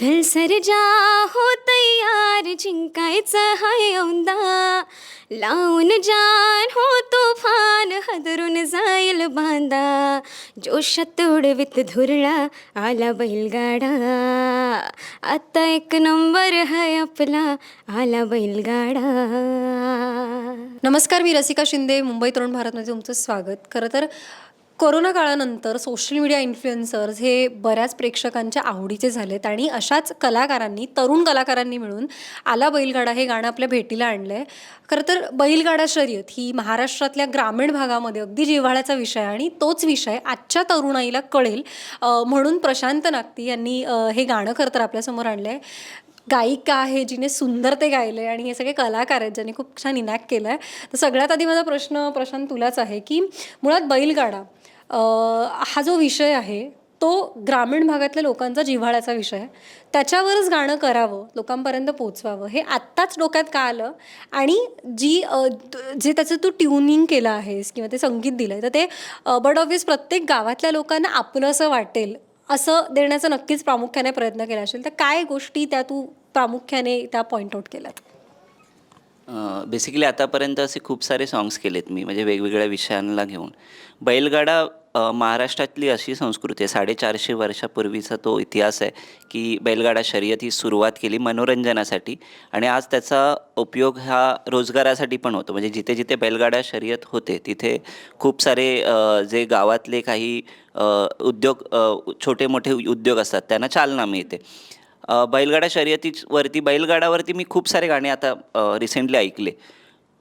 झलसर जा हो तयार जिंकायचा हाय औंदा. लावून जान हो तुफान हदरून जाईल बांधा जोशात उडवित धुरळा आला बैलगाडा. आता एक नंबर हाय आपला आला बैलगाडा. नमस्कार मी रसिका शिंदे मुंबई तरुण भारतमध्ये तुमचं स्वागत. खरं तर कोरोना काळानंतर सोशल मीडिया इन्फ्लुएन्सर्स हे बऱ्याच प्रेक्षकांच्या आवडीचे झालेत आणि अशाच कलाकारांनी तरुण कलाकारांनी मिळून आला बैलगाडा हे गाणं आपल्या भेटीला आणलं आहे खरं तर बैलगाडा शर्यत ही महाराष्ट्रातल्या ग्रामीण भागामध्ये अगदी जिव्हाळ्याचा विषय आहे आणि तोच विषय आजच्या तरुणाईला कळेल. म्हणून प्रशांत नागती यांनी हे गाणं खरं तर आपल्यासमोर आणलं आहे गायिका आहे जिने सुंदर ते गायले आणि हे सगळे कलाकार आहेत ज्यांनी खूप छान इनॅक्ट केलं आहे तर सगळ्यात आधी माझा प्रश्न प्रशांत तुलाच आहे की मुळात बैलगाडा हा जो विषय आहे तो ग्रामीण भागातल्या लोकांचा जिव्हाळ्याचा विषय. आहे त्याच्यावरच गाणं करावं लोकांपर्यंत पोचवावं हे आत्ताच डोक्यात का आलं? आणि जी जे त्याचं तू ट्युनिंग केलं आहेस किंवा ते संगीत दिलं आहे तर ते बट ऑब्वियस प्रत्येक गावातल्या लोकांना आपलं असं वाटेल असं देण्याचा नक्कीच प्रामुख्याने प्रयत्न केला असेल. तर काय गोष्टी त्या तू प्रामुख्याने त्या पॉईंट आउट केल्यात? बेसिकली आतापर्यंत असे खूप सारे सॉंग्स केलेत मी म्हणजे वेगवेगळ्या विषयांना घेऊन. बैलगाडा महाराष्ट्रातली अशी संस्कृती आहे. साडेचारशे वर्षापूर्वीचा तो इतिहास आहे की बैलगाडा शर्यत ही सुरुवात केली मनोरंजनासाठी आणि आज त्याचा उपयोग हा रोजगारासाठी पण होतो. म्हणजे जिथे जिथे बैलगाडा शर्यत होते तिथे खूप सारे जे गावातले काही उद्योग छोटे मोठे उद्योग असतात त्यांना चालना मिळते. बैलगाडा शर्यतीवरती बैलगाडावरती मी खूप सारे गाणे आता रिसेंटली ऐकले.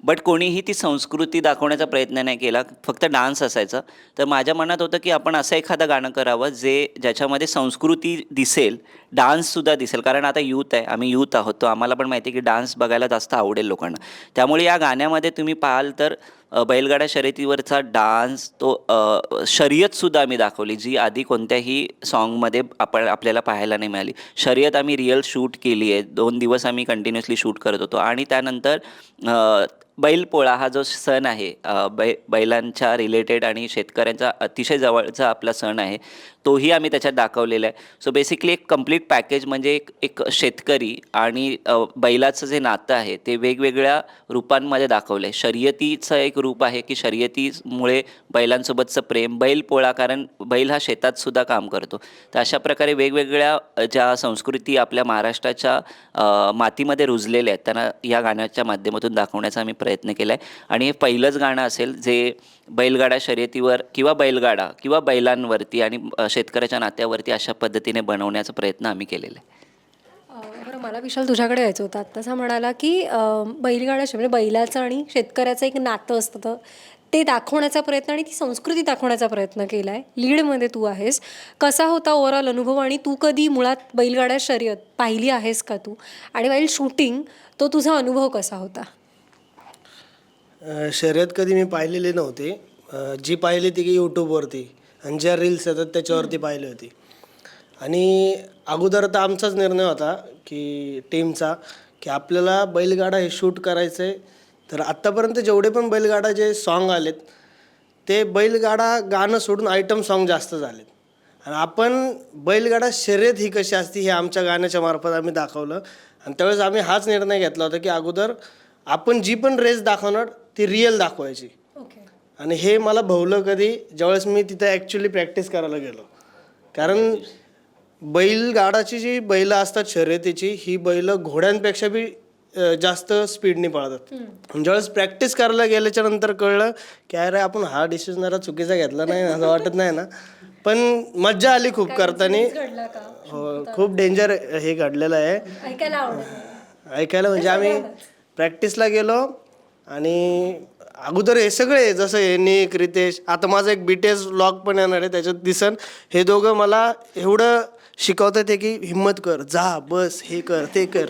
बट कोणीही ती संस्कृती दाखवण्याचा प्रयत्न नाही केला फक्त डान्स असायचा. तर माझ्या मनात होतं की आपण असं एखादं गाणं करावं जे ज्याच्यामध्ये संस्कृती दिसेल डान्ससुद्धा दिसेल. कारण आता यूथ आहे. आम्ही यूथ आहोत. तो आम्हाला पण माहिती आहे की डान्स बघायला जास्त आवडेल लोकांना. त्यामुळे या गाण्यामध्ये तुम्ही पाहाल तर बैलगाडा शर्यतीवरचा डान्स तो शर्यतसुद्धा आम्ही दाखवली जी आधी कोणत्याही सॉन्गमध्ये आपण आपल्याला पाहायला नाही मिळाली. शर्यत आम्ही रिअल शूट केली आहे. दोन दिवस आम्ही कंटिन्युअसली शूट करत होतो. आणि त्यानंतर बैलपोळा हा जो सण आहे बै बैलांच्या रिलेटेड आणि शेतकऱ्यांचा अतिशय जवळचा आपला सण आहे तोही आम्ही त्याच्यात दाखवलेला आहे. सो बेसिकली एक कंप्लीट पॅकेज म्हणजे एक एक शेतकरी आणि बैलाचं जे नातं आहे ते वेगवेगळ्या रूपांमध्ये दाखवलं आहे. शर्यतीचं एक रूप आहे की शर्यतीमुळे बैलांसोबतचं प्रेम बैलपोळा कारण बैल हा शेतात सुद्धा काम करतो. तर अशा प्रकारे वेगवेगळ्या ज्या संस्कृती आपल्या महाराष्ट्राच्या मातीमध्ये रुजलेल्या आहेत त्यांना या गाण्याच्या माध्यमातून दाखवण्याचा आम्ही प्रयत्न केला आहे. आणि हे पहिलंच गाणं असेल जे बैलगाडा शर्यतीवर किंवा बैलगाडा किंवा बैलांवरती आणि शेतकऱ्याच्या नात्यावरती अशा पद्धतीने बनवण्याचा प्रयत्न आम्ही केलेला आहे. बरं मला विशाल तुझ्याकडे यायचं होतं. आत्ताचा म्हणाला की अं, बैलगाडा म्हणजे बैलाचं आणि शेतकऱ्याचं एक नातं असतं तर ते दाखवण्याचा प्रयत्न आणि ती संस्कृती दाखवण्याचा प्रयत्न केला आहे लीडमध्ये तू आहेस. कसा होता ओव्हरऑल अनुभव आणि तू कधी मुळात बैलगाड्या शर्यत पाहिली आहेस का तू? आणि वाईल शूटिंग तो तुझा अनुभव कसा होता? शर्यत कधी मी पाहिलेली नव्हती. जी पाहिली ती की यूट्यूबवरती. आणि ज्या रील्स येतात त्याच्यावरती पाहिली होती. आणि अगोदर तर आमचाच निर्णय होता की टीमचा की आपल्याला बैलगाडा हे शूट करायचं आहे तर आत्तापर्यंत जेवढे पण बैलगाडा जे सॉन्ग आलेत ते बैलगाडा गाणं सोडून आयटम सॉन्ग जास्त झालेत. आणि आपण बैलगाडा शर्यत ही कशी असते हे आमच्या गाण्याच्या मार्फत आम्ही दाखवलं. आणि त्यावेळेस आम्ही हाच निर्णय घेतला होता की अगोदर आपण जी पण रेस दाखवणार ती रिअल दाखवायची. ओके आणि हे मला भवलं कधी ज्यावेळेस मी तिथं ॲक्च्युली प्रॅक्टिस करायला गेलो. कारण बैलगाडाची जी बैलं असतात शर्यतीची ही बैलं घोड्यांपेक्षा बी अ, जास्त स्पीडने पळतात. ज्यावेळेस प्रॅक्टिस करायला गेल्याच्यानंतर कळलं की अरे आपण हा डिसिजन जरा चुकीचा घेतला नाही ना, असं वाटत नाही ना. पण मज्जा आली खूप करताना. घडला का? हो खूप डेंजर हे घडलेलं आहे. ऐकायला आवडेल. ऐकायला म्हणजे आम्ही प्रॅक्टिसला गेलो आणि अगोदर हे सगळे जसं हे निक रितेश आता माझा एक बी टी एस ब्लॉग पण येणार आहे त्याच्यात दिसन. हे दोघं मला एवढं शिकवतात आहे की हिंमत कर जा बस हे कर ते कर.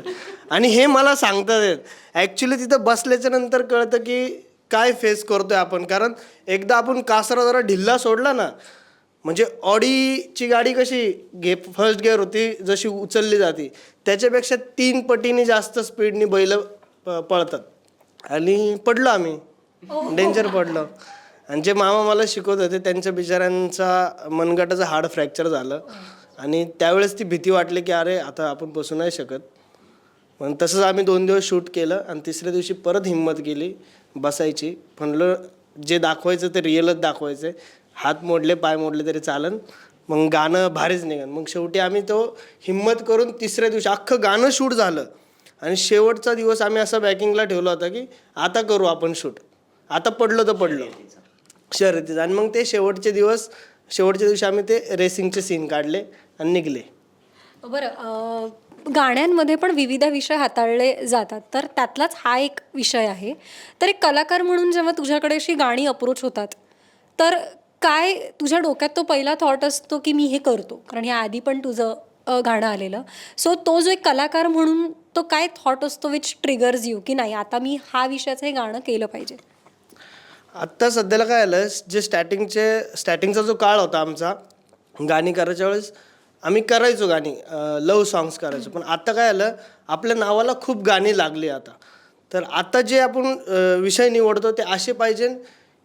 आणि हे मला सांगतात. आहेत ॲक्च्युली तिथं बसल्याच्या नंतर कळतं की काय फेस करतोय आपण. कारण एकदा आपण कासरा जरा ढिल्ला सोडला ना म्हणजे ऑडीची गाडी कशी घे फर्स्ट गिअर होती जशी उचलली जाते त्याच्यापेक्षा तीन पटीने जास्त स्पीडने बैल प- पळतात. आणि पडलो आम्ही. डेंजर पडलो. आणि जे मामा मला शिकवत होते त्यांच्या बिचाऱ्यांचा मनगटाचं हाड फ्रॅक्चर झालं. आणि त्यावेळेस ती भीती वाटली की अरे आता आपण बसू नाही शकत. मग तसंच आम्ही दोन दिवस शूट केलं आणि तिसऱ्या दिवशी परत हिंमत केली बसायची. म्हणलं जे दाखवायचं ते रिअलच दाखवायचं हात मोडले पाय मोडले तरी चालन. मग गाणं भारीच निघन मग शेवटी आम्ही तो हिंमत करून तिसऱ्या दिवशी अख्खं गाणं शूट झालं. आणि शेवटचा दिवस आम्ही असं बॅकिंगला ठेवला होता की आता करू आपण शूट. आता पडलो तर पडलो. शर्यतीचं. आणि मग ते शेवटचे दिवस शेवटच्या दिवशी आम्ही ते रेसिंगचे सीन काढले आणि निघले. बरं गाण्यांमध्ये पण विविध विषय हाताळले जातात. तर त्यातलाच हा एक विषय आहे. तर एक कलाकार म्हणून जेव्हा तुझ्याकडे अशी गाणी अप्रोच होतात तर काय तुझ्या डोक्यात तो पहिला थॉट असतो की मी हे करतो? कारण या आधी पण तुझं गाणं आलेलं. सो तो जो एक कलाकार म्हणून तो काय थॉट असतो विच ट्रिगर्स यू की नाही आता मी हा विषयाचं हे गाणं केलं पाहिजे? आत्ता सध्याला काय आलं जे स्टार्टिंगचे स्टार्टिंगचा जो काळ होता आमचा गाणी करायच्या वेळेस आम्ही करायचो गाणी लव सॉंग्स करायचो. पण आता काय आलं आपल्या नावाला खूप गाणी लागली आता. तर आता जे आपण विषय निवडतो ते असे पाहिजे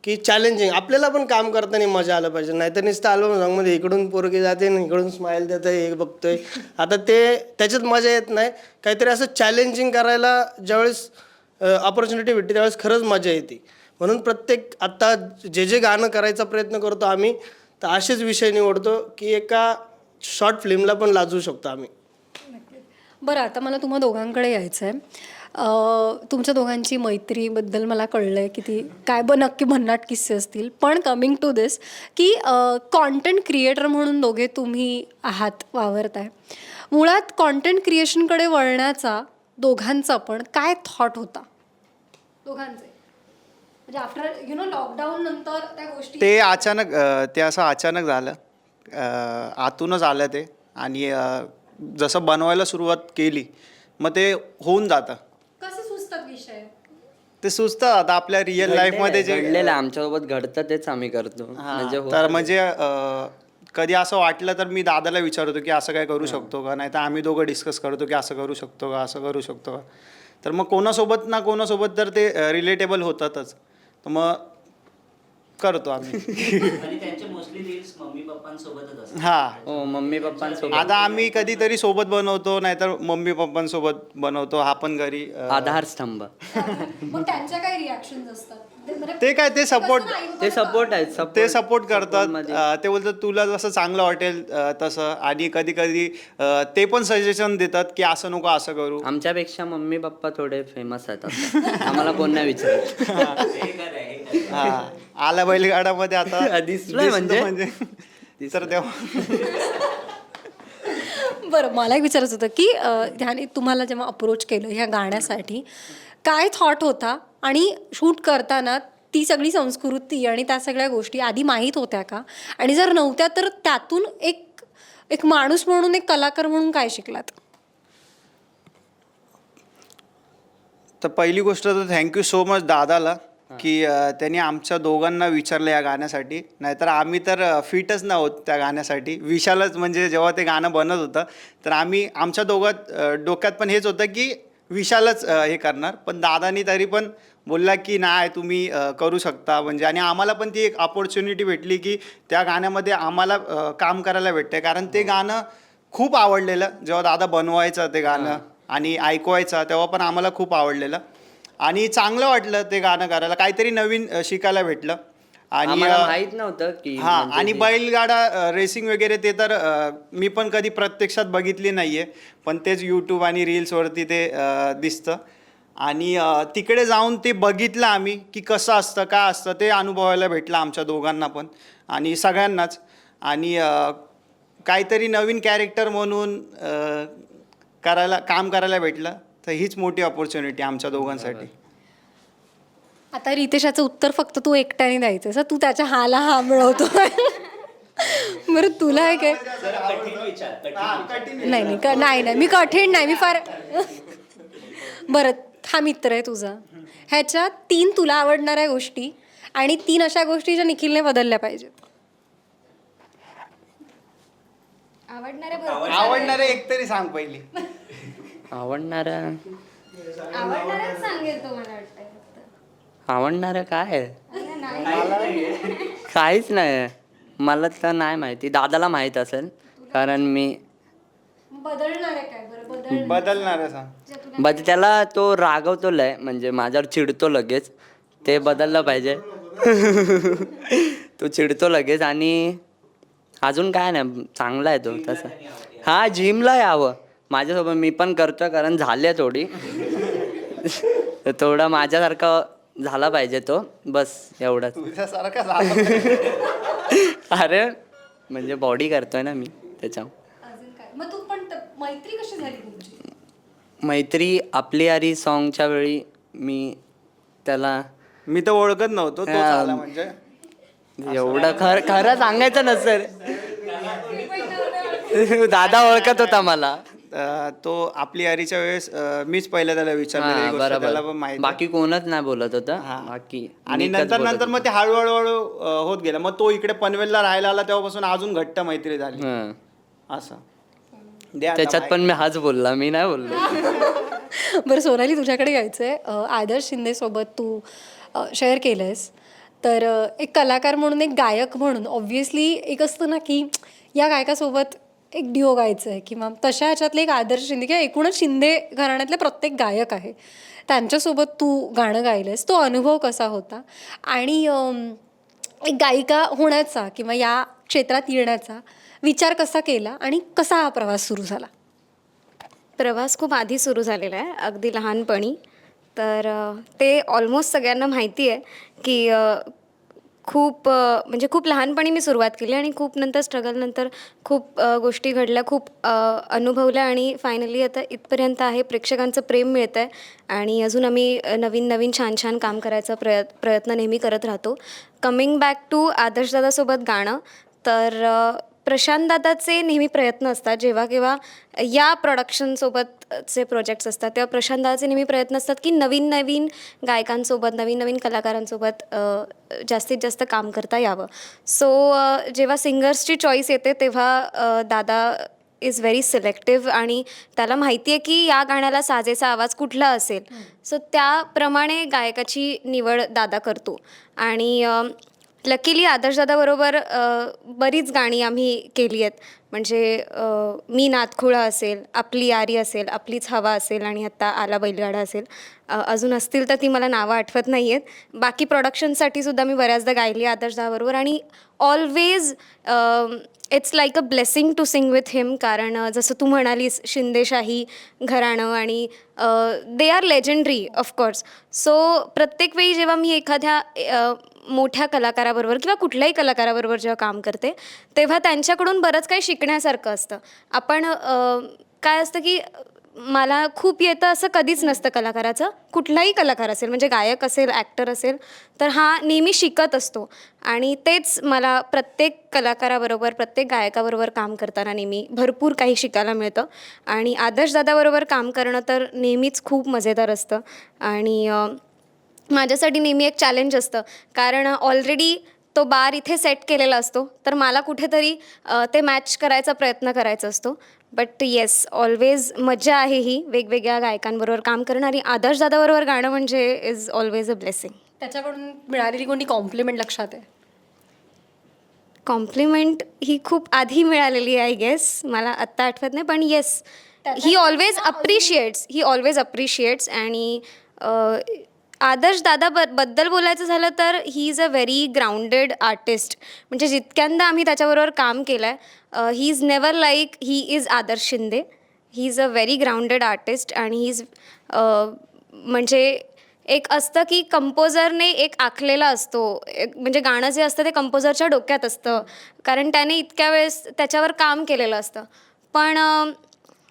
की चॅलेंजिंग आपल्याला पण काम करताना मजा आलं पाहिजे. नाहीतर नुसतं आलो सॉंगमध्ये इकडून पोरगी जाते आणि इकडून स्माईल देतं हे बघतोय. आता ते त्याच्यात मजा येत नाही. काहीतरी असं चॅलेंजिंग करायला ज्यावेळेस ऑपॉर्च्युनिटी भेटते त्यावेळेस खरंच मजा येते. म्हणून प्रत्येक आत्ता जे जे गाणं करायचा प्रयत्न करतो आम्ही तर असेच विषय निवडतो की एका शॉर्ट फिल्मला पण लाजू शकतो आम्ही. बरं आता मला तुम्हा दोघांकडे यायचं आहे तुमच्या दोघांची मैत्रीबद्दल मला कळलं आहे की ती काय ब नक्की भन्नाट किस्से असतील. पण कमिंग टू दिस की कॉन्टेंट क्रिएटर म्हणून दोघे तुम्ही आहात वावरताय. मुळात कॉन्टेंट क्रिएशनकडे वळण्याचा दोघांचा पण काय थॉट होता? दोघांचे. म्हणजे आफ्टर यु नो लॉकडाऊन नंतर त्या गोष्टी ते अचानक ते असं अचानक झालं. आतूनच आलं ते. आणि जसं बनवायला सुरुवात केली मग ते होऊन जातं. ते सुचतं आता आपल्या रिअल लाईफमध्ये जे घडलेलं आमच्यासोबत घडतं तेच आम्ही करतो. हा, म्हणजे हो- तर म्हणजे अ, कधी असं वाटलं तर मी दादाला विचारतो की असं काय करू शकतो का? नाही तर आम्ही दोघं डिस्कस करतो की असं करू शकतो का? असं करू शकतो का? तर मग कोणासोबत ना कोणासोबत तर ते रिलेटेबल होतातच. तर मग करतो आम्ही. आणि पप्पांसोबतच असतात. हा. हो मम्मी पप्पांसोबत. आता आम्ही कधीतरी सोबत बनवतो नाहीतर मम्मी पप्पांसोबत बनवतो हा पण घरी अ, आधारस्तंभ मग त्यांच्या काय रिॲक्शन असतात? ते म्हणजे ते काय ते सपोर्ट ते सपोर्ट आहेत support- ते सपोर्ट करतात. मध्ये. अ, ते बोलतात तुला जसं चांगलं वाटेल अ, तसं. आणि कधी कधी ते पण सजेशन देतात की असं नको असं करू. आमच्यापेक्षा मम्मी पप्पा थोडे फेमस आहेत आता. आम्हाला कोण नाही विचारत. हा आला बैलगाडामध्ये आता. दिसलं म्हणजे? तर तेव्हा. बरं मला एक विचारायचं होतं की अं, ह्याने तुम्हाला जेव्हा अप्रोच केलं ह्या गाण्यासाठी काय थॉट होता? आणि शूट करताना ती सगळी संस्कृती आणि त्या सगळ्या गोष्टी आधी माहीत होत्या का? आणि जर नव्हत्या तर त्यातून एक एक माणूस म्हणून एक कलाकार म्हणून काय शिकलात? तर पहिली गोष्ट तर थँक्यू सो मच दादाला. की अ, त्यांनी आमच्या दोघांना विचारलं या गाण्यासाठी. नाहीतर आम्ही तर फिटच नव्हत त्या गाण्यासाठी. विशालच म्हणजे जेव्हा ते गाणं बनत होतं तर आम्ही आमच्या दोघात अ, डोक्यात पण हेच होतं की विशालच अ, हे करणार. पण दादानी तरी पण बोलला की नाही तुम्ही अ, करू शकता. म्हणजे आणि आम्हाला पण ती एक ऑपॉर्च्युनिटी भेटली की त्या गाण्यामध्ये आम्हाला अ, काम करायला भेटते कारण ते गाणं खूप आवडलेलं. जेव्हा दादा बनवायचं ते गाणं आणि ऐकवायचा तेव्हा पण आम्हाला खूप आवडलेलं. आणि चांगलं वाटलं ते गाणं करायला काहीतरी नवीन अ, शिकायला भेटलं. आणि आम्हाला अ, माहीत नव्हतं की हा म्हणजे आणि बैलगाडा रेसिंग वगैरे ते तर अ, मी पण कधी प्रत्यक्षात बघितली नाहीये. पण तेच यूट्यूब आणि रील्सवरती ते अ, दिसतं. आणि अ, तिकडे जाऊन ते बघितलं आम्ही की कसं असतं काय असतं ते अनुभवायला भेटलं आमच्या दोघांना पण. आणि सगळ्यांनाच. आणि अ, काहीतरी नवीन कॅरेक्टर म्हणून अ, करायला काम करायला भेटलं. तर हीच मोठी ऑपॉर्च्युनिटी आमच्या दोघांसाठी. आता रितेशाचं उत्तर फक्त तू एकट्याने द्यायचं असं तू त्याच्या हाला हा मिळवतो. बरं तुला आहे काय? नाही नाही क- नाही नाही मी कठीण नाही मी फार बरं हा मित्र आहे तुझा. ह्याच्या तीन तुला आवडणाऱ्या गोष्टी आणि तीन अशा गोष्टी ज्या निखिलने बदलल्या पाहिजेत. आवडणारे भरपूर आवडणारे एक तरी सांग पहिली. आवडणारेच सांगेल वाटतं फक्त. आवडणाऱ्या काय? काहीच नाही. मला तर नाही माहिती. दादाला माहीत असेल. कारण मी बदलणार आहे काय? बरं बदल. बदलणार आहे सांग. बट त्याला तो रागवतो लय म्हणजे माझ्यावर चिडतो लगेच. ते बदललं पाहिजे. तो चिडतो लगेच आणि अजून काय नाही. चांगला आहे तो तसं. हा जिमला यावं. माझ्यासोबत मी पण करतो कारण झाले थोडी. थोडा माझ्यासारखा झाला पाहिजे तो. बस एवढंच. तुझ्यासारखा अरे म्हणजे बॉडी करतोय ना मी त्याच्यावर. अजून काय? मग तू पण त- मैत्री कशी झाली तुमची? मैत्री आपली यारी सॉन्गच्या वेळी मी त्याला मी तर ओळखत नव्हतो तो हा. झाला म्हणजे. एवढं खर खरं सांगायचं नसेल. दादा ओळखत होता मला. तो आपली यारीच्या वेळेस मीच पहिलं त्याला विचारलं हा, गोष्ट त्याला पण बरोबर माहिती बाकी कोणच नाही बोलत होतं. बाकी आणि मीच नंतर बोलत नंतर मग ते हळूहळू हळू अं, होत गेलं. मग तो इकडे पनवेलला राहायला आला तेव्हापासून अजून घट्ट मैत्री झाली. होतो. हं. असं. दे आता त्याच्यात. पण मी हाच बोलला मी नाही बोललो. बरं सोनाली तुझ्याकडे यायचं आहे आदर्श शिंदेसोबत तू शेअर केलं आहेस तर अ, एक कलाकार म्हणून एक गायक म्हणून ऑब्व्हियसली एक असतं ना की या गायकासोबत एक डिओ गायचं आहे किंवा तशा ह्याच्यातले एक आदर्श शिंदे किंवा एकूणच शिंदे घराण्यातले प्रत्येक गायक आहे. त्यांच्यासोबत तू गाणं गायलंस तो अनुभव कसा होता? आणि एक गायिका होण्याचा किंवा या क्षेत्रात येण्याचा विचार कसा केला आणि कसा हा प्रवास सुरू झाला? प्रवास खूप आधी सुरू झालेला आहे अगदी लहानपणी. तर ते ऑलमोस्ट सगळ्यांना माहिती आहे की खूप म्हणजे खूप लहानपणी मी सुरुवात केली आणि खूप नंतर स्ट्रगलनंतर खूप गोष्टी घडल्या खूप अनुभवल्या आणि फायनली आता इथपर्यंत आहे प्रेक्षकांचं प्रेम मिळतं आहे आणि अजून आम्ही नवीन नवीन छान छान काम करायचा प्रयत् प्रयत्न नेहमी करत राहतो. कमिंग बॅक टू आदर्शदादासोबत गाणं तर अ, प्रशांत दादाचे नेहमी प्रयत्न असतात. जेव्हा केव्हा या प्रोडक्शनसोबतचे प्रोजेक्ट्स असतात तेव्हा प्रशांत दादाचे नेहमी प्रयत्न असतात की नवीन नवीन गायकांसोबत नवीन नवीन कलाकारांसोबत जास्तीत जास्त काम करता यावं. सो जेव्हा सिंगर्सची चॉईस येते तेव्हा दादा इज व्हेरी सिलेक्टिव्ह आणि त्याला माहिती आहे की या गाण्याला साजेसा आवाज कुठला असेल. सो त्याप्रमाणे गायकाची निवड दादा करतो. आणि लकीली आदर्शदादाबरोबर बरीच गाणी आम्ही केली आहेत. म्हणजे मी नातखुळा असेल आपली यारी असेल आपलीच हवा असेल आणि आत्ता आला बैलगाडा असेल. अजून असतील तर ती मला नावं आठवत नाही आहेत बाकी प्रोडक्शनसाठी सुद्धा मी बऱ्याचदा गायली आदर्शदाबरोबर आणि always it's like a blessing to sing with him कारण जसं तू म्हणालीस शिंदेशाही घराणं आणि they are legendary of course so प्रत्येक वेळी जेव्हा मी एखाद्या मोठ्या कलाकाराबरोबर किंवा कुठल्याही कलाकाराबरोबर जेव्हा काम करते तेव्हा त्यांच्याकडून बरंच काही शिकण्यासारखं असतं. आपण काय असतं की मला खूप येतं असं कधीच नसतं कलाकाराचं. कुठलाही कलाकार असेल म्हणजे गायक असेल ॲक्टर असेल तर हा नेहमी शिकत असतो. आणि तेच मला प्रत्येक कलाकाराबरोबर प्रत्येक गायकाबरोबर काम करताना नेहमी भरपूर काही शिकायला मिळतं. आणि आदर्शदादाबरोबर काम करणं तर नेहमीच खूप मजेदार असतं. आणि माझ्यासाठी नेहमी एक चॅलेंज असतं. कारण ऑलरेडी तो बार इथे सेट केलेला असतो. तर मला कुठेतरी ते मॅच करायचा प्रयत्न करायचा असतो. बट येस ऑलवेज मजा आहे ही. वेगवेगळ्या गायकांबरोबर काम करणं आणि आदर्शदादाबरोबर गाणं म्हणजे इज ऑलवेज अ ब्लेसिंग त्याच्याकडून मिळालेली कोणती कॉम्प्लिमेंट लक्षात आहे? कॉम्प्लिमेंट ही खूप आधी मिळालेली आहे गेस मला आत्ता आठवत नाही पण yes he always appreciates he always appreciates आणि आदर्श दादा ब बद्दल बोलायचं झालं तर he is a very grounded artist म्हणजे जितक्यांदा आम्ही त्याच्याबरोबर काम केलं आहे he is never like he is Adarsh Shinde. He is a very grounded artist आणि ही इज म्हणजे एक असतं की कंपोजरने एक आखलेला असतो. एक म्हणजे गाणं जे असतं ते कंपोजरच्या डोक्यात असतं. कारण त्याने इतक्या वेळेस त्याच्यावर काम केलेलं असतं. पण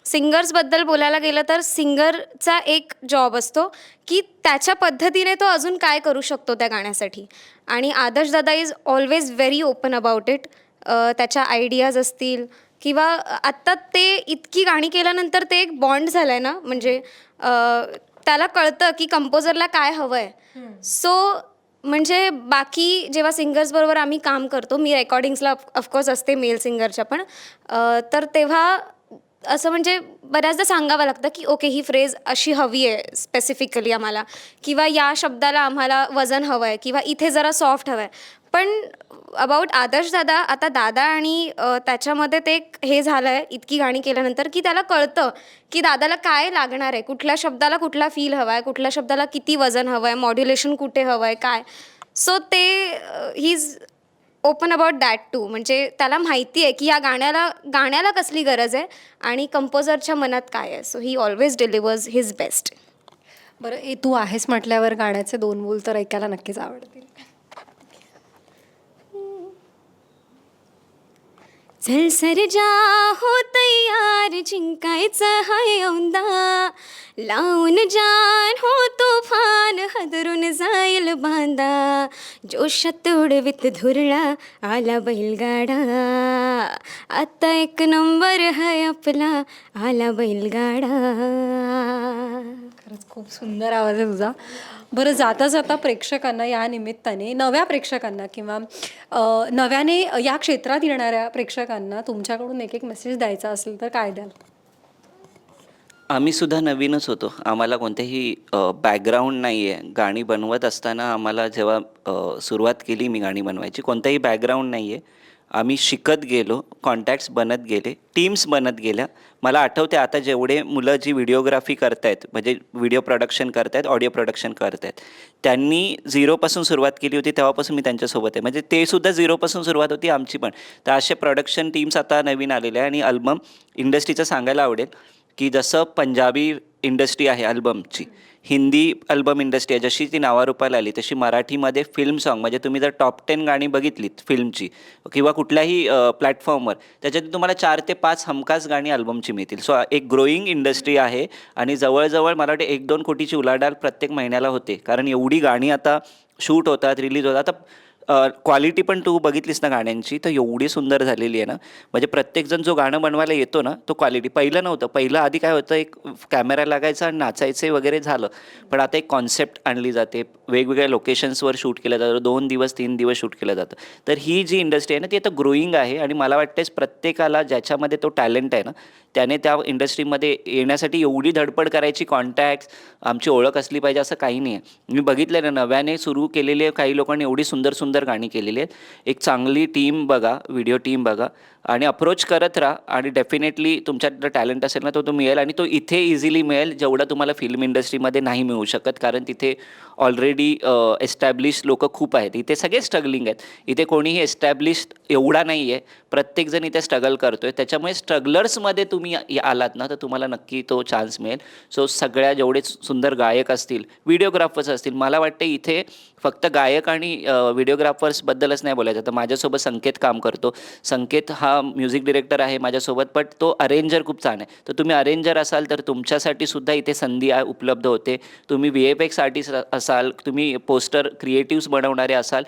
सिंगर्सबद्दल बोलायला गेलं तर सिंगरचा एक जॉब असतो की त्याच्या पद्धतीने तो अजून काय करू शकतो त्या गाण्यासाठी. आणि Adarsh dada is always very open about it त्याच्या आयडियाज असतील किंवा आत्ता ते इतकी गाणी केल्यानंतर ते एक बॉन्ड झालं आहे ना म्हणजे त्याला कळतं की कंपोजरला काय हवं आहे सो म्हणजे बाकी जेव्हा सिंगर्सबरोबर आम्ही काम करतो मी रेकॉर्डिंग्सला ऑफकोर्स असते मेल सिंगरच्या पण तर तेव्हा असं म्हणजे बऱ्याचदा सांगावं लागतं की ओके ही फ्रेज अशी हवी आहे स्पेसिफिकली आम्हाला. किंवा या शब्दाला आम्हाला वजन हवं आहे किंवा इथे जरा सॉफ्ट हवं आहे पण अबाउट आदर्श दादा आता दादा आणि त्याच्यामध्ये ते हे झालं आहे इतकी गाणी केल्यानंतर की त्याला कळतं की दादाला काय लागणार आहे. कुठल्या शब्दाला कुठला फील हवा आहे कुठल्या शब्दाला किती वजन हवं आहे मॉड्युलेशन कुठे हवं आहे काय? सो ते he is open about that too. म्हणजे त्याला माहिती आहे की या गाण्याला गाण्याला कसली गरज आहे आणि कंपोजरच्या मनात काय आहे. So he always delivers his best बरं ए तू आहेस म्हटल्यावर गाण्याचे दोन बोल तर ऐकायला नक्कीच आवडतील. चल सर जा हो तयार जिंकायचं हाय औंदा. लावून जान हो तुफान हदरून जाईल बांधा जोशात उडवीत धुरळा आला बैलगाडा. आता एक नंबर हाय आपला आला बैलगाडा. खरंच खूप सुंदर आवाज आहे तुझा. बरं जाता जाता प्रेक्षकांना या निमित्ताने नव्या प्रेक्षकांना किंवा अ, नव्याने या क्षेत्रात येणाऱ्या प्रेक्षकांना तुमच्याकडून एक एक मेसेज द्यायचा असेल तर काय द्याल? आम्ही सुद्धा नवीनच होतो. आम्हाला कोणतेही बॅकग्राऊंड नाही आहे गाणी बनवत असताना आम्हाला जेव्हा अ, सुरुवात केली मी गाणी बनवायची कोणताही बॅकग्राऊंड नाही आहे आम्ही शिकत गेलो कॉन्टॅक्ट्स बनत गेले टीम्स बनत गेल्या. मला आठवते आता जेवढे मुलं जी व्हिडिओग्राफी करतायत म्हणजे व्हिडिओ प्रोडक्शन करतायत ऑडिओ प्रोडक्शन करतायत त्यांनी झिरोपासून सुरुवात केली होती तेव्हापासून मी त्यांच्यासोबत आहे. म्हणजे ते सुद्धा झिरोपासून सुरुवात होती आमची पण. तर असे प्रोडक्शन टीम्स आता नवीन आलेले आहे आणि अल्बम इंडस्ट्रीचं सांगायला आवडेल की जसं पंजाबी इंडस्ट्री आहे अल्बमची हिंदी अल्बम इंडस्ट्री आहे जशी ती नावारूपाला आली तशी मराठीमध्ये फिल्म सॉन्ग म्हणजे तुम्ही जर टॉप टेन गाणी बघितलीत फिल्मची किंवा कुठल्याही प्लॅटफॉर्मवर त्याच्यात तुम्हाला चार ते पाच हमखास गाणी अल्बमची मिळतील. सो एक ग्रोईंग इंडस्ट्री आहे आणि जवळजवळ मला वाटते एक दोन कोटीची उलाढाल प्रत्येक महिन्याला होते. कारण एवढी गाणी आता शूट होतात रिलीज होतात. आता क्वालिटी पण तू बघितलीस ना गाण्यांची तर एवढी सुंदर झालेली आहे ना. म्हणजे प्रत्येकजण जो गाणं बनवायला येतो ना तो क्वालिटी पहिलं नव्हतं. पहिलं आधी काय होतं एक कॅमेरा लागायचा आणि नाचायचे वगैरे झालं. पण आता एक कॉन्सेप्ट आणली जाते. वेगवेगळ्या लोकेशन्सवर शूट केलं जातं. दोन दिवस तीन दिवस शूट केलं जातं. तर ही जी इंडस्ट्री आहे ना ती आता ग्रोईंग आहे आणि मला वाटतेच प्रत्येकाला ज्याच्यामध्ये तो टॅलेंट आहे ना त्याने त्या इंडस्ट्रीमध्ये येण्यासाठी एवढी धडपड करायची कॉन्टॅक्ट आमची ओळख असली पाहिजे असं काही नाही आहे मी बघितलं ना नव्याने सुरू केलेले काही लोकांनी एवढी सुंदर सुंदर गाणी केलेली आहेत. एक चांगली टीम बघा व्हिडिओ टीम बघा. आणि अप्रोच करत राहा आणि डेफिनेटली तुमच्यात टॅलेंट असेल ना तो तो मिळेल आणि तो इथे इझिली मिळेल जेवढा तुम्हाला फिल्म इंडस्ट्रीमध्ये नाही मिळू शकत. कारण तिथे ऑलरेडी एस्टॅब्लिश लोक खूप आहेत. इथे सगळे स्ट्रगलिंग आहेत. इथे कोणीही एस्टॅब्लिश एवढा नाही आहे प्रत्येकजण इथे स्ट्रगल करतोय. त्याच्यामुळे स्ट्रगलर्समध्ये तुम्ही या- आलात ना तर तुम्हाला नक्की तो चान्स मिळेल. सो सगळ्या जेवढे सुंदर गायक असतील व्हिडिओग्राफर्स असतील मला वाटते इथे फक्त गायक आणि व्हिडिओग्राफर्सबद्दलच नाही बोलायचं. तर माझ्यासोबत संकेत काम करतो. संकेत हा म्युझिक डिरेक्टर आहे माझ्यासोबत बट तो अरेंजर खूप छान आहे. तर तुम्ही अरेंजर असाल तर तुमच्यासाठी सुद्धा इथे संधी आहे उपलब्ध होते. तुम्ही व्ही एफ एक्स आर्टिस्ट असाल तुम्ही पोस्टर क्रिएटिव्स बनवणारे असाल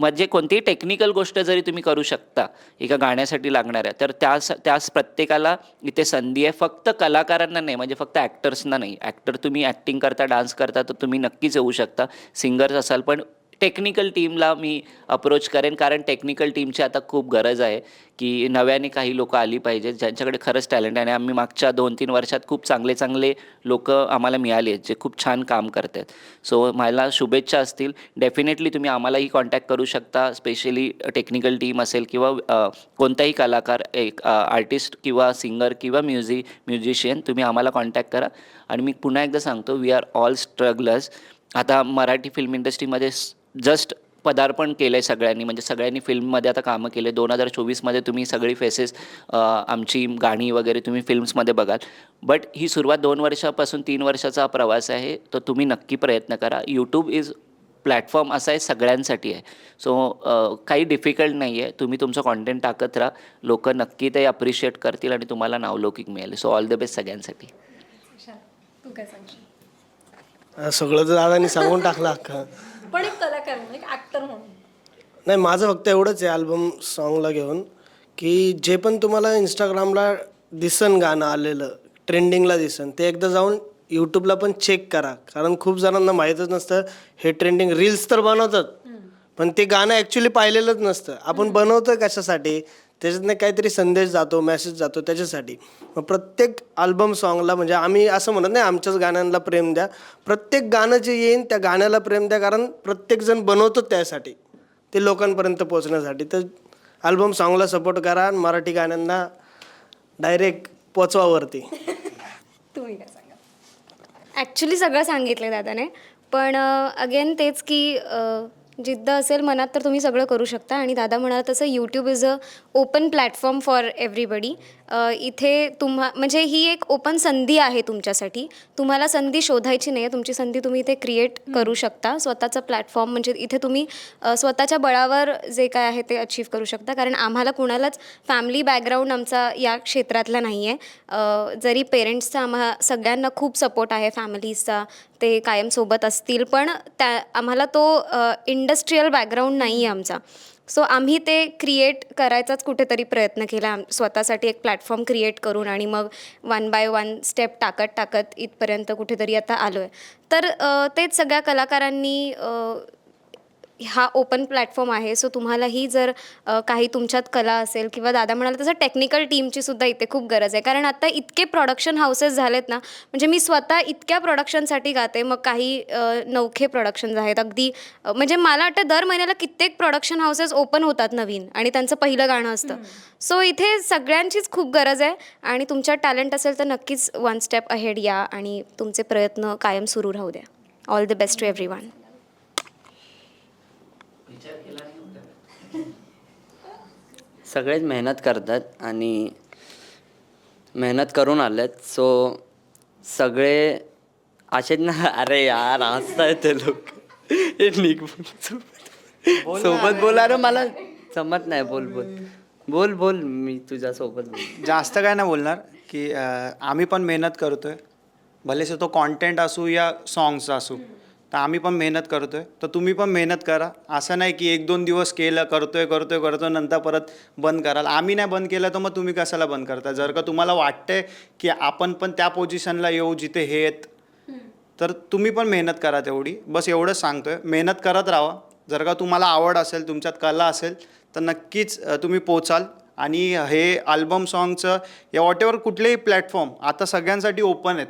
म्हणजे कोणतीही टेक्निकल गोष्ट जरी तुम्ही करू शकता एका गाण्यासाठी लागणाऱ्या तर त्यास त्यास प्रत्येकाला इथे संधी आहे. फक्त कलाकारांना नाही म्हणजे फक्त ॲक्टर्सना नाही. ॲक्टर तुम्ही ॲक्टिंग करता डान्स करता तर तुम्ही नक्कीच येऊ शकता. सिंगर्स असाल पण टेक्निकल टीमला मी अप्रोच करेन. कारण टेक्निकल टीमची आता खूप गरज आहे की नव्याने काही लोक आली पाहिजेत ज्यांच्याकडे खरंच टॅलेंट आहे आणि आम्ही मागच्या दोन तीन वर्षात खूप चांगले चांगले लोक आम्हाला मिळाले आहेत जे खूप छान काम करत आहेत. सो मला शुभेच्छा असतील. डेफिनेटली तुम्ही आम्हालाही कॉन्टॅक्ट करू शकता. स्पेशली टेक्निकल टीम असेल किंवा कोणताही कलाकार एक आर्टिस्ट किंवा सिंगर किंवा म्युझिक म्युझिशियन तुम्ही आम्हाला कॉन्टॅक्ट करा. आणि मी पुन्हा एकदा सांगतो वी आर ऑल स्ट्रगलर्स आता मराठी फिल्म इंडस्ट्रीमध्ये जस्ट पदार्पण केलं आहे सगळ्यांनी. म्हणजे सगळ्यांनी फिल्ममध्ये आता कामं केले. दोन हजार चोवीसमध्ये तुम्ही सगळी फेसेस आमची गाणी वगैरे तुम्ही फिल्म्समध्ये बघाल. बट ही सुरुवात दोन वर्षापासून तीन वर्षाचा प्रवास आहे. तर तुम्ही नक्की प्रयत्न करा. यूट्यूब इज प्लॅटफॉर्म असा आहे सगळ्यांसाठी आहे. सो काही डिफिकल्ट नाही आहे तुम्ही तुमचं कॉन्टेंट टाकत राहा. लोक नक्की ते अप्रिशिएट करतील आणि तुम्हाला नावलौकिक मिळेल. सो ऑल द बेस्ट सगळ्यांसाठी. तू काय सांगशील? अं, सगळं तर दादानी सांगून टाकलं अख्खा. पण एक कलाकार म्हणून एक ऍक्टर म्हणून. नाही माझं फक्त एवढंच आहे अल्बम सॉन्गला घेऊन की जे पण तुम्हाला इंस्टाग्रामला दिसन गाणं आलेलं ट्रेंडिंगला दिसन ते एकदा जाऊन यूट्यूबला पण चेक करा. कारण खूप जणांना माहीतच नसतं हे ट्रेंडिंग रील्स तर बनवतात. पण ते गाणं ॲक्च्युली पाहिलेलंच नसतं. आपण बनवतो कशासाठी? त्याच्यातनं काहीतरी संदेश जातो मेसेज जातो त्याच्यासाठी. मग प्रत्येक अल्बम सॉन्गला म्हणजे आम्ही असं म्हणत नाही आमच्याच गाण्यांना प्रेम द्या. प्रत्येक गाणं जे येईन त्या गाण्याला प्रेम द्या कारण प्रत्येकजण बनवतो त्यासाठी. ते लोकांपर्यंत पोचण्यासाठी तर अल्बम सॉंगला सपोर्ट करा आणि मराठी गाण्यांना डायरेक्ट पोचवावरती. तुम्ही काय सांगा ॲक्च्युली सगळं सांगितलं दादाने. पण अगेन तेच की जिद्द असेल मनात तर तुम्ही सगळं करू शकता. आणि दादा म्हणाल तसं YouTube is a open platform for everybody इथे तुम्हा म्हणजे ही एक ओपन संधी आहे तुमच्यासाठी. तुम्हाला संधी शोधायची नाही आहे तुमची संधी तुम्ही इथे क्रिएट करू शकता. स्वतःचा प्लॅटफॉर्म म्हणजे इथे तुम्ही स्वतःच्या बळावर जे काय आहे ते अचीव करू शकता. कारण आम्हाला कुणालाच फॅमिली बॅकग्राऊंड आमचा या क्षेत्रातला नाही आहे जरी पेरेंट्सचा आम्हा सगळ्यांना खूप सपोर्ट आहे फॅमिलीजचा ते कायम सोबत असतील पण त्या आम्हाला तो इंडस्ट्रीयल बॅकग्राऊंड नाही आहे आमचा. सो आम्ही ते क्रिएट करायचाच कुठेतरी प्रयत्न केला. आम स्वतःसाठी एक प्लॅटफॉर्म क्रिएट करून आणि मग वन बाय वन स्टेप टाकत टाकत इथपर्यंत कुठेतरी आता आलो आहे तर तेच सगळ्या कलाकारांनी हा ओपन प्लॅटफॉर्म आहे. सो तुम्हालाही जर अ, काही तुमच्यात कला असेल किंवा दादा म्हणाला तसं टेक्निकल टीमची सुद्धा इथे खूप गरज आहे. कारण आता इतके प्रोडक्शन हाऊसेस झालेत ना म्हणजे मी स्वतः इतक्या प्रोडक्शनसाठी गाते मग काही अ, नवखे प्रोडक्शन्स आहेत. अगदी अ, म्हणजे मला वाटतं दर महिन्याला कित्येक प्रोडक्शन हाऊसेस ओपन होतात नवीन आणि त्यांचं पहिलं गाणं असतं. सो इथे सगळ्यांचीच खूप गरज आहे आणि तुमच्यात टॅलेंट असेल तर नक्कीच वन स्टेप अहेड या आणि तुमचे प्रयत्न कायम सुरू राहू द्या. All the best to every one सगळेच मेहनत करतात आणि मेहनत करून आलेत सो सगळे असेच ना अरे यार हसताय ते लोक. निघ बोल सोबत. बोला रे मला जमत नाही बोल बोल. बोल बोल मी तुझ्या सोबत बोल जास्त काय नाही बोलणार की आम्ही पण मेहनत करतोय. भले से तो कॉन्टेंट असू या सॉंग्स असू. तर आम्ही पण मेहनत करतोय. तर तुम्ही पण मेहनत करा. असं नाही की एक दोन दिवस केलं करतोय करतोय करतोय नंतर परत बंद कराल. आम्ही नाही बंद केलं तर मग तुम्ही कशाला बंद करता? जर का तुम्हाला वाटतंय की आपण पण त्या पोझिशनला येऊ जिथे हे आहेत तर तुम्ही पण मेहनत करा तेवढी. बस एवढंच सांगतोय. मेहनत करत राहा. जर का तुम्हाला आवड असेल तुमच्यात कला असेल तर नक्कीच तुम्ही पोचाल. आणि हे अल्बम सॉन्गचं या वॉटेवर कुठलेही प्लॅटफॉर्म आता सगळ्यांसाठी ओपन आहेत.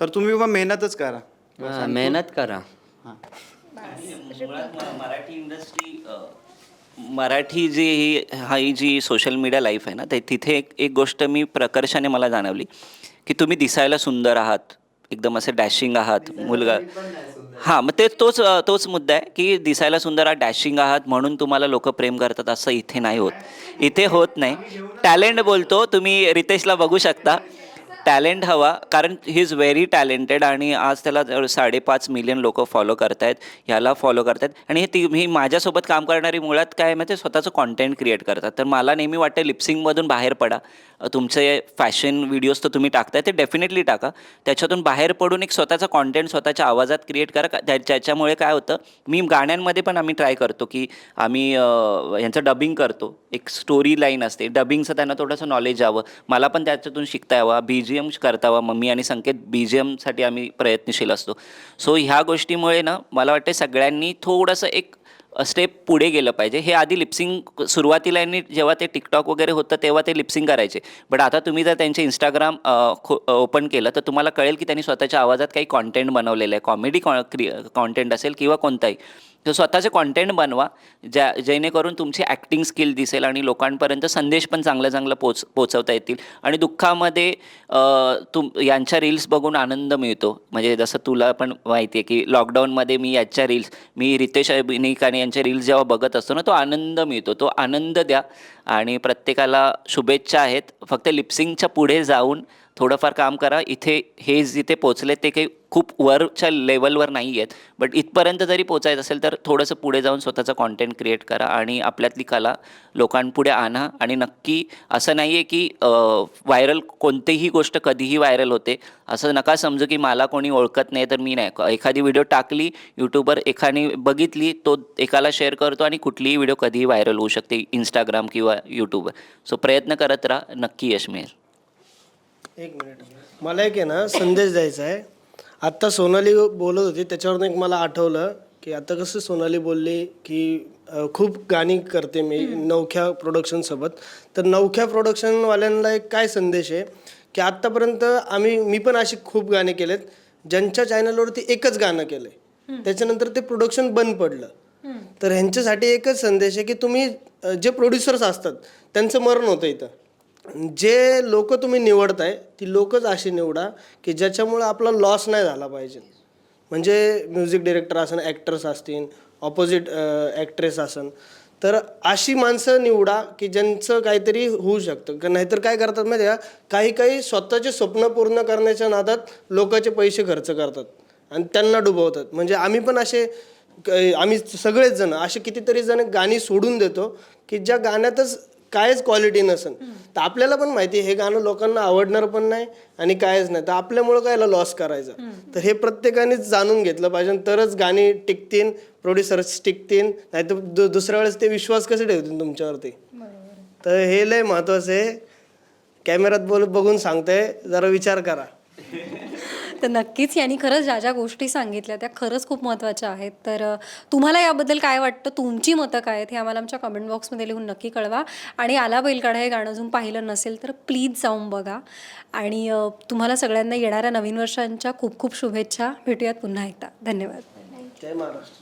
तर तुम्ही पण मेहनतच करा. हा, मेहनत करा. मराठी इंडस्ट्री मराठी जी ही हा ही जी सोशल मीडिया लाईफ आहे ना ते तिथे एक एक गोष्ट मी प्रकर्षाने मला जाणवली की तुम्ही दिसायला सुंदर आहात एकदम असे डॅशिंग आहात मुलगा हां मग ते तोच अ, तोच मुद्दा आहे की दिसायला सुंदर आहात डॅशिंग आहात म्हणून तुम्हाला लोक प्रेम करतात असं इथे नाही होत. इथे होत नाही. टॅलेंट बोलतो तुम्ही रितेशला बघू शकता. टॅलेंट हवा कारण ही इज व्हेरी टॅलेंटेड आणि आज त्याला साडेपाच मिलियन लोक फॉलो करतायत ह्याला फॉलो करतायत. आणि हे ती ही माझ्यासोबत काम करणारी मुळात काय माहिती स्वतःचं कॉन्टेंट क्रिएट करतात. तर मला नेहमी वाटतं लिप्सिंगमधून बाहेर पडा. तुमचे फॅशन व्हिडिओज तर तुम्ही टाकताय ते डेफिनेटली टाका. त्याच्यातून बाहेर पडून एक स्वतःचा कॉन्टेंट स्वतःच्या आवाजात क्रिएट करा. का- काय होतं? मी गाण्यांमध्ये पण आम्ही ट्राय करतो की आम्ही यांचं डबिंग करतो. एक स्टोरी लाईन असते. डबिंगचं त्यांना थोडंसं नॉलेज यावं. मला पण त्याच्यातून शिकता यावं. बी जी एम करता मम्मी आणि संकेत बी जी एमसाठी आम्ही प्रयत्नशील असतो. सो ह्या गोष्टीमुळे ना मला वाटते सगळ्यांनी थोडंसं एक स्टेप पुढे गेलं पाहिजे. हे आधी लिप्सिंग सुरुवातीला यांनी जेव्हा ते टिकटॉक वगैरे होतं तेव्हा ते लिप्सिंग करायचे. बट आता तुम्ही जर त्यांचे इंस्टाग्राम ओपन केलं तर तुम्हाला कळेल की त्यांनी स्वतःच्या आवाजात काही कॉन्टेंट बनवलेलं आहे. कॉमेडी कॉन्टेंट असेल किंवा कोणताही. तर स्वतःचे कॉन्टेंट बनवा ज्या जेणेकरून तुमची ॲक्टिंग स्किल दिसेल आणि लोकांपर्यंत संदेश पण चांगलं चांगलं पोच पोचवता येतील. आणि दुःखामध्ये तुम यांच्या रील्स बघून आनंद मिळतो. म्हणजे जसं तुला पण माहिती आहे की लॉकडाऊनमध्ये मी याच्या रील्स मी रितेश अभिनिक आणि यांचे रील्स जेव्हा बघत असतो ना तो आनंद मिळतो. तो आनंद द्या. आणि प्रत्येकाला शुभेच्छा आहेत. फक्त लिप्सिंगच्या पुढे जाऊन थोडंफार काम करा. इथे हे जिथे पोचले ते काही खूप वरच्या लेवलवर नाही आहेत बट इथपर्यंत जरी पोचायचं असेल तर थोडंसं पुढे जाऊन स्वतःचं कॉन्टेंट क्रिएट करा आणि आपल्यातली कला लोकांपुढे आणा. आणि नक्की असं नाही आहे की व्हायरल कोणतीही गोष्ट कधीही व्हायरल होते. असं नका समजू की मला कोणी ओळखत नाही तर मी नाही. एखादी व्हिडिओ टाकली यूट्यूबवर एखादी बघितली तो एकाला शेअर करतो आणि कुठलीही व्हिडिओ कधीही व्हायरल होऊ शकते इंस्टाग्राम किंवा यूट्यूबवर सो प्रयत्न करत राहा. नक्की यश मिळेल. एक मिनिट. मला एक आहे ना संदेश द्यायचा आहे. आत्ता सोनाली बोलत होती त्याच्यावरून एक मला आठवलं की आता कसं सोनाली बोलली की अ, खूप गाणी करते मी नवख्या प्रोडक्शनसोबत तर नवख्या प्रोडक्शनवाल्यांना एक काय संदेश आहे? की आत्तापर्यंत आम्ही मी पण अशी खूप गाणे केलेत. ज्यांच्या चॅनलवरती एकच गाणं केलं आहे त्याच्यानंतर ते प्रोडक्शन बंद पडलं. तर ह्यांच्यासाठी एकच संदेश आहे की तुम्ही अ, जे प्रोड्युसर्स असतात त्यांचं मरण होतं इथं. जे लोक तुम्ही निवडताय ती लोकच अशी निवडा की ज्याच्यामुळं आपला लॉस नाही झाला पाहिजे. म्हणजे म्युझिक डिरेक्टर असन ॲक्टर्स असतील ऑपोजिट ॲक्ट्रेस असन तर अशी माणसं निवडा की ज्यांचं काहीतरी होऊ शकतं. का नाहीतर काय करतात माहिती आहे का? काही काही स्वतःचे स्वप्न पूर्ण करण्याच्या नादात लोकांचे पैसे खर्च करतात आणि त्यांना डुबवतात. म्हणजे आम्ही पण असे आम्ही सगळेच जण असे कितीतरी जण गाणी सोडून देतो की ज्या गाण्यातच कायच क्वालिटी नसन. तर आपल्याला पण माहिती आहे हे गाणं लोकांना आवडणार पण नाही आणि कायच नाही. तर आपल्यामुळं कायला लॉस करायचा? तर हे प्रत्येकानेच जाणून घेतलं पाहिजे तरच गाणी टिकतील प्रोड्युसर्स टिकतील नाही तर दुसऱ्या वेळेस ते विश्वास कसे ठेवतील तुमच्यावरती? तर हे लय महत्त्वाचं आहे. कॅमेऱ्यात बोल बघून सांगतंय जरा विचार करा. तर नक्कीच यांनी खरंच ज्या ज्या गोष्टी सांगितल्या त्या खरंच खूप महत्त्वाच्या आहेत. तर तुम्हाला याबद्दल काय वाटतं? तुमची मतं काय आहेत? हे आम्हाला आमच्या कमेंट बॉक्समध्ये लिहून नक्की कळवा. आणि आला बैलगाडा हे गाणं अजून पाहिलं नसेल तर प्लीज जाऊन बघा. आणि तुम्हाला सगळ्यांना येणाऱ्या नवीन वर्षांच्या खूप खूप शुभेच्छा. भेटूयात पुन्हा एकदा. धन्यवाद. जय महाराष्ट्र.